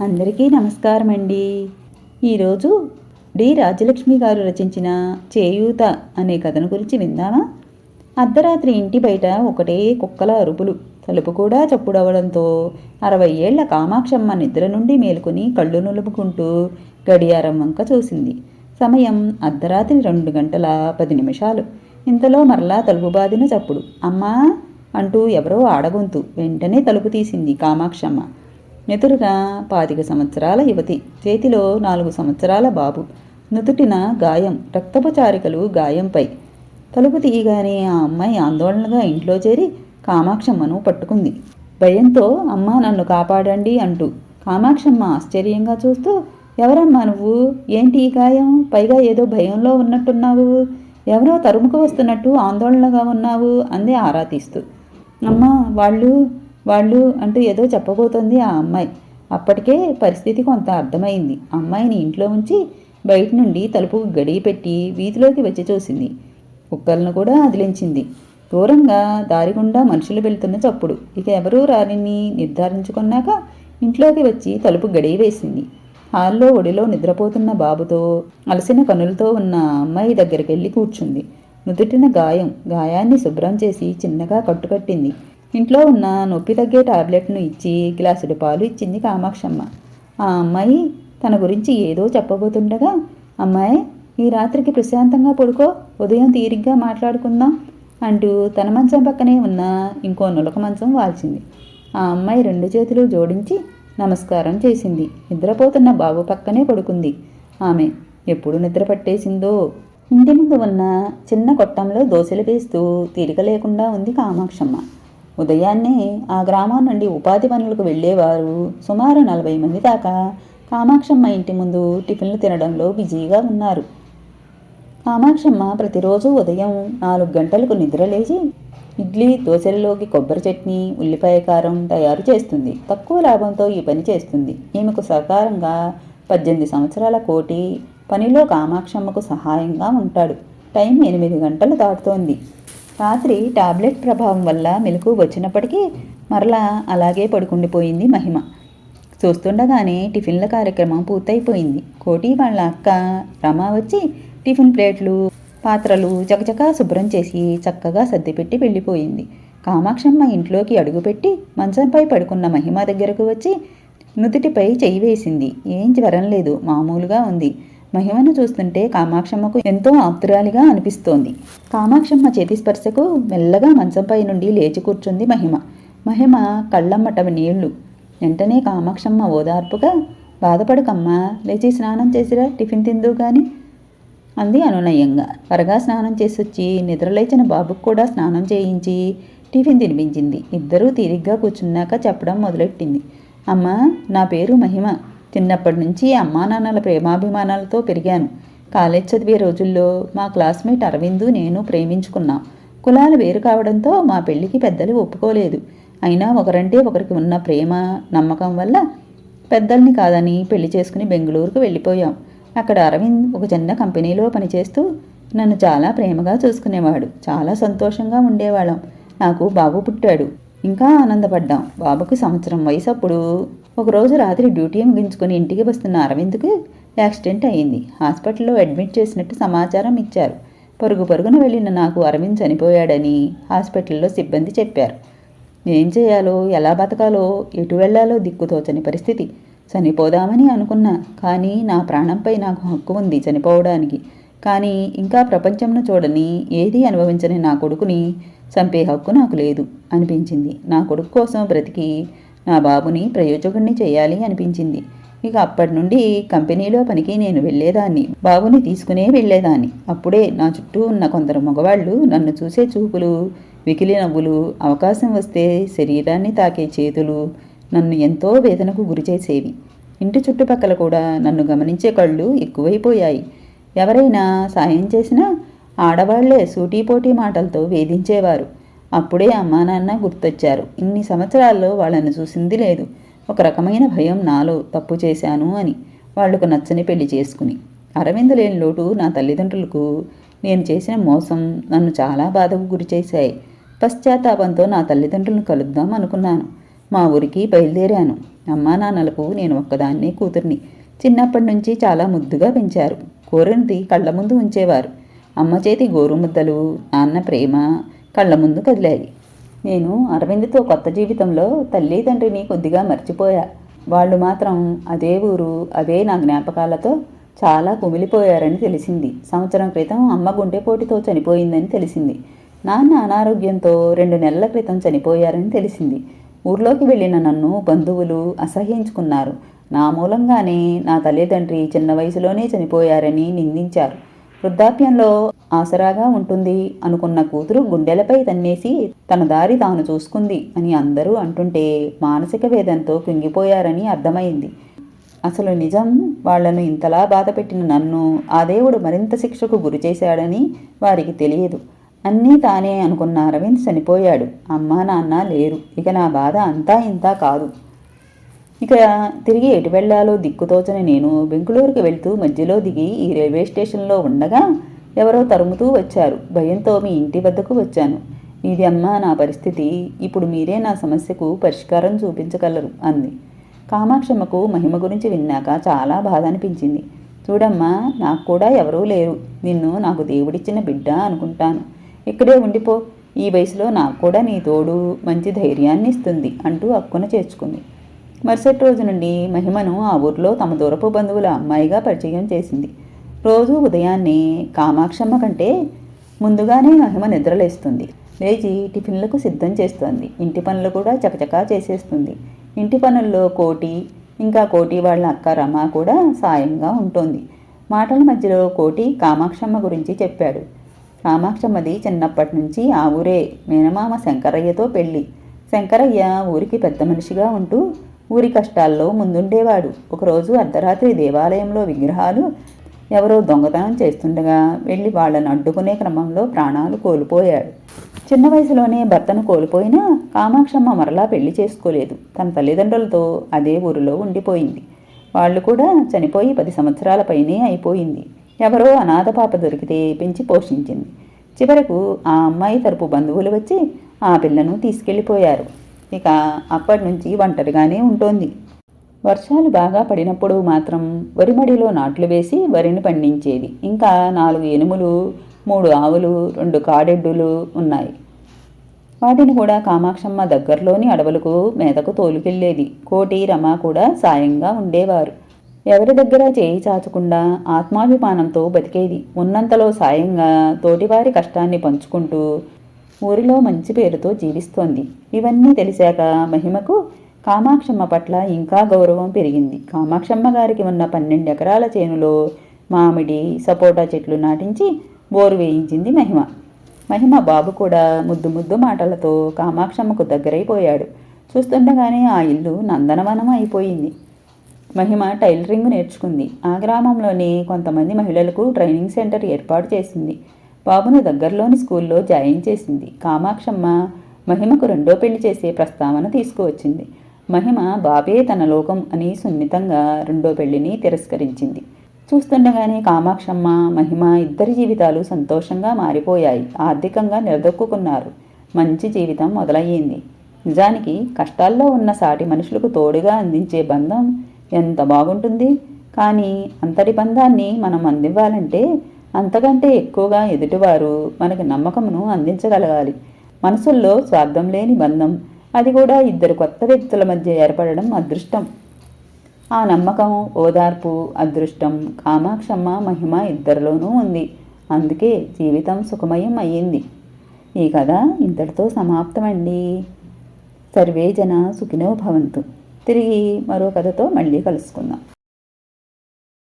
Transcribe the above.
అందరికీ నమస్కారం అండి ఈరోజు డి. రాజలక్ష్మి గారు రచించిన చేయూత అనే కథను గురించి విందామా? అర్ధరాత్రి ఇంటి బయట ఒకటే కుక్కల అరుపులు. తలుపు కూడా చప్పుడవడంతో అరవై ఏళ్ళ కామాక్షమ్మ నిద్ర నుండి మేలుకొని కళ్ళు నులుపుకుంటూ గడియారం వంక చూసింది. సమయం అర్ధరాత్రి రెండు గంటల పది నిమిషాలు. ఇంతలో మరలా తలుపు బాదిన చప్పుడు. అమ్మా! అంటూ ఎవరో ఆడగొంతు వెంటనే తలుపు తీసింది కామాక్షమ్మ. ఎదురుగా పాతిక సంవత్సరాల యువతి చేతిలో నాలుగు సంవత్సరాల బాబు. నుదుటిన గాయం రక్తపచారికలు గాయంపై. తలుపు తీయగానే ఆ అమ్మాయి ఆందోళనగా ఇంట్లో చేరి కామాక్షమ్మను పట్టుకుంది. భయంతో అమ్మ నన్ను కాపాడండి అంటూ కామాక్షమ్మ ఆశ్చర్యంగా చూస్తూ ఎవరమ్మా నువ్వు? ఏంటి ఈ గాయం? పైగా ఏదో భయంలో ఉన్నట్టున్నావు. ఎవరో తరుముకు వస్తున్నట్టు ఆందోళనగా ఉన్నావు అంది ఆరా తీస్తూ. అమ్మా వాళ్ళు వాళ్ళు అంటూ ఏదో చెప్పబోతోంది ఆ అమ్మాయి. అప్పటికే పరిస్థితి కొంత అర్థమైంది. అమ్మాయిని ఇంట్లో ఉంచి బయట నుండి తలుపు గడియ పెట్టి వీధిలోకి వచ్చి చూసింది. కుక్కలను కూడా అదిలించింది. దూరంగా దారి గుండా మనుషులు వెళ్తున్న చప్పుడు. ఇక ఎవరూ రారిని నిర్ధారించుకున్నాక ఇంట్లోకి వచ్చి తలుపు గడియ వేసింది. హాల్లో ఒడిలో నిద్రపోతున్న బాబుతో అలసిన పనులతో ఉన్న అమ్మాయి దగ్గరికి వెళ్ళి కూర్చుంది. నుదుటిన గాయం గాయాన్ని శుభ్రం చేసి చిన్నగా కట్టుకట్టింది. ఇంట్లో ఉన్న నొప్పి తగ్గే టాబ్లెట్ను ఇచ్చి గ్లాసుడు పాలు ఇచ్చింది కామాక్షమ్మ. ఆ అమ్మాయి తన గురించి ఏదో చెప్పబోతుండగా అమ్మాయి ఈ రాత్రికి ప్రశాంతంగా పడుకో ఉదయం తీరిగ్గా మాట్లాడుకుందాం అంటూ తన మంచం పక్కనే ఉన్న ఇంకో నులక మంచం వాల్చింది. ఆ అమ్మాయి రెండు చేతులు జోడించి నమస్కారం చేసింది. నిద్రపోతున్న బాబు పక్కనే పడుకుంది. ఆమె ఎప్పుడు నిద్ర పట్టేసిందో? ఇంటి ముందు ఉన్న చిన్న కొట్టంలో దోశలు వేస్తూ తీరిక లేకుండా ఉంది కామాక్షమ్మ. ఉదయాన్నే ఆ గ్రామం నుండి ఉపాధి పనులకు వెళ్ళేవారు సుమారు నలభై మంది దాకా. కామాక్షమ్మ ఇంటి ముందు టిఫిన్లు తినడంలో బిజీగా ఉన్నారు. కామాక్షమ్మ ప్రతిరోజు ఉదయం నాలుగు గంటలకు నిద్రలేచి ఇడ్లీ దోశలలోకి కొబ్బరి చట్నీ ఉల్లిపాయ కారం తయారు చేస్తుంది. తక్కువ లాభంతో ఈ పని చేస్తుంది. ఈమెకు సహకారంగా పద్దెనిమిది సంవత్సరాల కోటి పనిలో కామాక్షమ్మకు సహాయంగా ఉంటాడు. టైం ఎనిమిది గంటలు దాటుతోంది. రాత్రి టాబ్లెట్ ప్రభావం వల్ల మెలకు వచ్చినప్పటికీ మరలా అలాగే పడుకుండిపోయింది మహిమ. చూస్తుండగానే టిఫిన్ల కార్యక్రమం పూర్తయిపోయింది. కోటి వాళ్ళ అక్క రమ వచ్చి టిఫిన్ ప్లేట్లు పాత్రలు చకచకా శుభ్రం చేసి చక్కగా సర్దిపెట్టి వెళ్ళిపోయింది. కామాక్షమ్మ ఇంట్లోకి అడుగుపెట్టి మంచంపై పడుకున్న మహిమ దగ్గరకు వచ్చి నుదుటిపై చెయ్యి వేసింది. ఏం జ్వరం లేదు మామూలుగా ఉంది. మహిమను చూస్తుంటే కామాక్షమ్మకు ఎంతో ఆప్తురాలిగా అనిపిస్తోంది. కామాక్షమ్మ చేతి స్పర్శకు మెల్లగా మంచంపై నుండి లేచి కూర్చుంది మహిమ. మహిమ కళ్ళమ్మటవి నీళ్ళు. వెంటనే కామాక్షమ్మ ఓదార్పుగా బాధపడకమ్మా లేచి స్నానం చేసిరా టిఫిన్ తిందు గాని అంది అనునయంగా. త్వరగా స్నానం చేసొచ్చి నిద్రలేచిన బాబుకు కూడా స్నానం చేయించి టిఫిన్ తినిపించింది. ఇద్దరూ తీరిగ్గా కూర్చున్నాక చెప్పడం మొదలెట్టింది. అమ్మా నా పేరు మహిమ. చిన్నప్పటి నుంచి అమ్మా నాన్నల ప్రేమాభిమానాలతో పెరిగాను. కాలేజ్ చదివే రోజుల్లో మా క్లాస్మేట్ అరవిందు నేను ప్రేమించుకున్నాం. కులాలు వేరు కావడంతో మా పెళ్ళికి పెద్దలు ఒప్పుకోలేదు. అయినా ఒకరంటే ఒకరికి ఉన్న ప్రేమ నమ్మకం వల్ల పెద్దల్ని కాదని పెళ్ళి చేసుకుని బెంగళూరుకు వెళ్ళిపోయాం. అక్కడ అరవింద్ ఒక చిన్న కంపెనీలో పనిచేస్తూ నన్ను చాలా ప్రేమగా చూసుకునేవాడు. చాలా సంతోషంగా ఉండేవాళ్ళం. నాకు బాబు పుట్టాడు. ఇంకా ఆనందపడ్డాం. బాబుకి సంవత్సరం వయసు అప్పుడు ఒకరోజు రాత్రి డ్యూటీ ముగించుకొని ఇంటికి వస్తున్న అరవింద్కు యాక్సిడెంట్ అయింది హాస్పిటల్లో అడ్మిట్ చేసినట్టు సమాచారం ఇచ్చారు. పరుగు పరుగున వెళ్ళిన నాకు అరవింద్ చనిపోయాడని హాస్పిటల్లో సిబ్బంది చెప్పారు. ఏం చేయాలో ఎలా బతకాలో ఎటు వెళ్ళాలో దిక్కుతోచని పరిస్థితి. చనిపోదామని అనుకున్నా కానీ నా ప్రాణంపై నాకు హక్కు ఉంది చనిపోవడానికి. కానీ ఇంకా ప్రపంచంను చూడని ఏది అనుభవించని నా కొడుకుని చంపే హక్కు నాకు లేదు అనిపించింది. నా కొడుకు కోసం బ్రతికి నా బాబుని ప్రయోజకుడిని చేయాలి అనిపించింది. ఇక అప్పటి నుండి కంపెనీలో పనికి నేను వెళ్ళేదాన్ని. బాబుని తీసుకునే వెళ్ళేదాన్ని. అప్పుడే నా చుట్టూ ఉన్న కొందరు మగవాళ్ళు నన్ను చూసే చూపులు వికిలి నవ్వులు అవకాశం వస్తే శరీరాన్ని తాకే చేతులు నన్ను ఎంతో వేదనకు గురిచేసేవి ఇంటి చుట్టుపక్కల కూడా నన్ను గమనించే కళ్ళు ఎక్కువైపోయాయి. ఎవరైనా సాయం చేసినా ఆడవాళ్ళే సూటీపోటీ మాటలతో వేధించేవారు. అప్పుడే అమ్మా నాన్న గుర్తొచ్చారు. ఇన్ని సంవత్సరాల్లో వాళ్ళని చూసింది లేదు. ఒక రకమైన భయం నాలో తప్పు చేశాను అని. వాళ్ళకు నచ్చని పెళ్ళి చేసుకుని. అరవింద్ లేని లోటు నా తల్లిదండ్రులకు. నేను చేసిన మోసం నన్ను చాలా బాధకు గురిచేశాయి. పశ్చాత్తాపంతో నా తల్లిదండ్రులను కలుద్దాం అనుకున్నాను. మా ఊరికి బయలుదేరాను. అమ్మా నాన్నలకు నేను ఒక్కదాన్నే కూతుర్ని. చిన్నప్పటి నుంచి చాలా ముద్దుగా పెంచారు. కోరినది కళ్ళ ముందు ఉంచేవారు. అమ్మ చేతి గోరు ముద్దలు నాన్న ప్రేమ కళ్ళ ముందు కదిలాయి. నేను అరవింద్తో కొత్త జీవితంలో తల్లి తండ్రిని కొద్దిగా మర్చిపోయా. వాళ్ళు మాత్రం అదే ఊరు అదే నా జ్ఞాపకాలతో చాలా కుమిలిపోయారని తెలిసింది. సంవత్సరం క్రితం అమ్మ గుండెపోటుతో చనిపోయిందని తెలిసింది. నాన్న అనారోగ్యంతో రెండు నెలల క్రితం చనిపోయారని తెలిసింది. ఊర్లోకి వెళ్ళిన నన్ను బంధువులు అసహ్యించుకున్నారు. నా మూలంగానే నా తల్లిదండ్రి చిన్న వయసులోనే చనిపోయారని నిందించారు. వృద్ధాప్యంలో ఆసరాగా ఉంటుంది అనుకున్న కూతురు గుండెలపై తన్నేసి తన దారి తాను చూసుకుంది అని అందరూ అంటుంటే మానసిక వేదంతో కుంగిపోయారని అర్థమైంది. అసలు నిజం? వాళ్ళను ఇంతలా బాధపెట్టిన నన్ను ఆ దేవుడు మరింత శిక్షకు గురి చేశాడని వారికి తెలియదు. అన్నీ తానే అనుకున్న అరవింద్ చనిపోయాడు. అమ్మా నాన్న లేరు. ఇక నా బాధ అంతా ఇంతా కాదు. ఇక తిరిగి ఎటు వెళ్ళాలో దిక్కుతోచని నేను బెంగుళూరుకి వెళ్తూ మధ్యలో దిగి ఈ రైల్వే స్టేషన్లో ఉండగా ఎవరో తరుముతూ వచ్చారు. భయంతో మీ ఇంటి వద్దకు వచ్చాను. ఇది అమ్మా నా పరిస్థితి. ఇప్పుడు మీరే నా సమస్యకు పరిష్కారం చూపించగలరు అంది. కామాక్షమ్మకు మహిమ గురించి విన్నాక చాలా బాధ అనిపించింది చూడమ్మా నాకు కూడా ఎవరూ లేరు. నిన్ను నాకు దేవుడిచ్చిన బిడ్డ అనుకుంటాను. ఇక్కడే ఉండిపో. ఈ వయసులో నాకు కూడా నీ తోడు మంచి ధైర్యాన్ని ఇస్తుంది అంటూ అక్కున చేర్చుకుంది. మరుసటి రోజు నుండి మహిమను ఆ ఊర్లో తమ దూరపు బంధువుల అమ్మాయిగా పరిచయం చేసింది. రోజు ఉదయాన్నే కామాక్షమ్మ కంటే ముందుగానే మహిమ నిద్రలేస్తుంది. లేచి టిఫిన్లకు సిద్ధం చేస్తుంది. ఇంటి పనులు కూడా చకచకా చేసేస్తుంది. ఇంటి పనుల్లో కోటి ఇంకా కోటి వాళ్ళ అక్క రమ కూడా సాయంగా ఉంటుంది. మాటల మధ్యలో కోటి కామాక్షమ్మ గురించి చెప్పాడు. కామాక్షమ్మది చిన్నప్పటి నుంచి ఆ ఊరే మేనమామ శంకరయ్యతో పెళ్ళి. శంకరయ్య ఊరికి పెద్ద మనిషిగా ఉంటూ ఊరి కష్టాల్లో ముందుండేవాడు. ఒకరోజు అర్ధరాత్రి దేవాలయంలో విగ్రహాలు ఎవరో దొంగతనం చేస్తుండగా వెళ్ళి వాళ్ళను అడ్డుకునే క్రమంలో ప్రాణాలు కోల్పోయాడు. చిన్న వయసులోనే భర్తను కోల్పోయినా కామాక్షమ్మ మరలా పెళ్ళి చేసుకోలేదు. తన తల్లిదండ్రులతో అదే ఊరిలో ఉండిపోయింది. వాళ్ళు కూడా చనిపోయి పది సంవత్సరాల పైనే అయిపోయింది. ఎవరో అనాథ పాప దొరికితే పెంచి పోషించింది. చివరకు ఆ అమ్మాయి తరపు బంధువులు వచ్చి ఆ పిల్లను తీసుకెళ్ళిపోయారు. ఇక అప్పటి నుంచి ఒంటరిగానే ఉంటోంది. వర్షాలు బాగా పడినప్పుడు మాత్రం వరిమడిలో నాట్లు వేసి వరిని పండించేది. ఇంకా నాలుగు ఎనుములు మూడు ఆవులు రెండు కాడెడ్డులు ఉన్నాయి. వాటిని కూడా కామాక్షమ్మ దగ్గరలోని అడవులకు మేతకు తోలుకెళ్ళేది. కోటి రమ కూడా సాయంగా ఉండేవారు. ఎవరి దగ్గర చేయి చాచకుండా ఆత్మాభిమానంతో బతికేది. ఉన్నంతలో సాయంగా తోటివారి కష్టాన్ని పంచుకుంటూ ఊరిలో మంచి పేరుతో జీవిస్తోంది. ఇవన్నీ తెలిసాక మహిమకు కామాక్షమ్మ పట్ల ఇంకా గౌరవం పెరిగింది. కామాక్షమ్మ గారికి ఉన్న పన్నెండు ఎకరాల చేనులో మామిడి సపోటా చెట్లు నాటించి బోరు వేయించింది మహిమ. మహిమ బాబు కూడా ముద్దు ముద్దు మాటలతో కామాక్షమ్మకు దగ్గరైపోయాడు. చూస్తుండగానే ఆ ఇల్లు నందనవనం అయిపోయింది. మహిమ టైలరింగ్ నేర్చుకుంది. ఆ గ్రామంలోని కొంతమంది మహిళలకు ట్రైనింగ్ సెంటర్ ఏర్పాటు చేసింది. బాబును దగ్గరలోని స్కూల్లో జాయిన్ చేసింది. కామాక్షమ్మ మహిమకు రెండో పెళ్ళి చేసే ప్రస్తావన తీసుకువచ్చింది. మహిమ బాబే తన లోకం అని సున్నితంగా రెండో పెళ్ళిని తిరస్కరించింది. చూస్తుండగానే కామాక్షమ్మ మహిమ ఇద్దరి జీవితాలు సంతోషంగా మారిపోయాయి. ఆర్థికంగా నిలదొక్కున్నారు మంచి జీవితం మొదలయ్యింది. నిజానికి కష్టాల్లో ఉన్న సాటి మనుషులకు తోడుగా అందించే బంధం ఎంత బాగుంటుంది. కానీ అంతటి బంధాన్ని మనం అందివ్వాలంటే అంతకంటే ఎక్కువగా ఎదుటివారు మనకి నమ్మకమును అందించగలగాలి. మనసుల్లో స్వార్థం లేని బంధం అది కూడా ఇద్దరు కొత్త వ్యక్తుల మధ్య ఏర్పడడం అదృష్టం. ఆ నమ్మకం ఓదార్పు అదృష్టం కామాక్షమ్మ మహిమ ఇద్దరిలోనూ ఉంది. అందుకే జీవితం సుఖమయం అయ్యింది. ఈ కథ ఇంతటితో సమాప్తమండి. సర్వే జన సుఖినో భవంతు. తిరిగి మరో కథతో మళ్ళీ కలుసుకుందాం.